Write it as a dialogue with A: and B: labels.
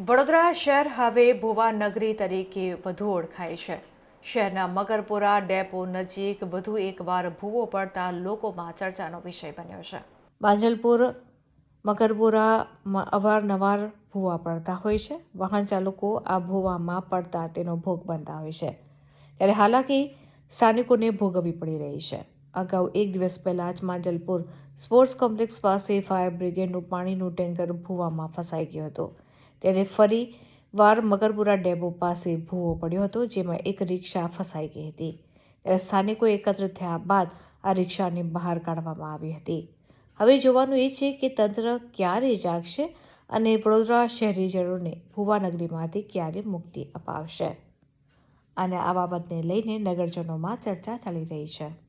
A: વડોદરા શહેર હવે ભુવા નગરી તરીકે વધુ ઓળખાય છે. શહેરના મગરપુરા ડેપો નજીક વધુ એકવાર ભૂવો પડતા લોકોમાં ચર્ચાનો વિષય બન્યો છે. માંજલપુર મગરપુરામાં અવારનવાર ભૂવા પડતા હોય છે. વાહન ચાલકો આ ભૂવામાં પડતા તેનો ભોગ બનતા હોય છે. ત્યારે હાલાકી સ્થાનિકોને ભોગવવી પડી રહી છે. અગાઉ એક દિવસ પહેલાં જ માંજલપુર સ્પોર્ટ્સ કોમ્પ્લેક્સ પાસે ફાયર બ્રિગેડનું પાણીનું ટેન્કર ભૂવામાં ફસાઈ ગયું હતું. ત્યારે ફરી વાર મગરપુરા ડેપો પાસે ભૂવો પડ્યો હતો, જેમાં એક રિક્ષા ફસાઈ ગઈ હતી. ત્યારે સ્થાનિકો એકત્ર થયા બાદ આ રિક્ષાને બહાર કાઢવામાં આવી હતી. હવે જોવાનું એ છે કે તંત્ર ક્યારે જાગશે અને વડોદરા શહેરીજનોને ભુવાનગરીમાંથી ક્યારે મુક્તિ અપાવશે. અને આ બાબતને લઈને નગરજનોમાં ચર્ચા ચાલી રહી છે.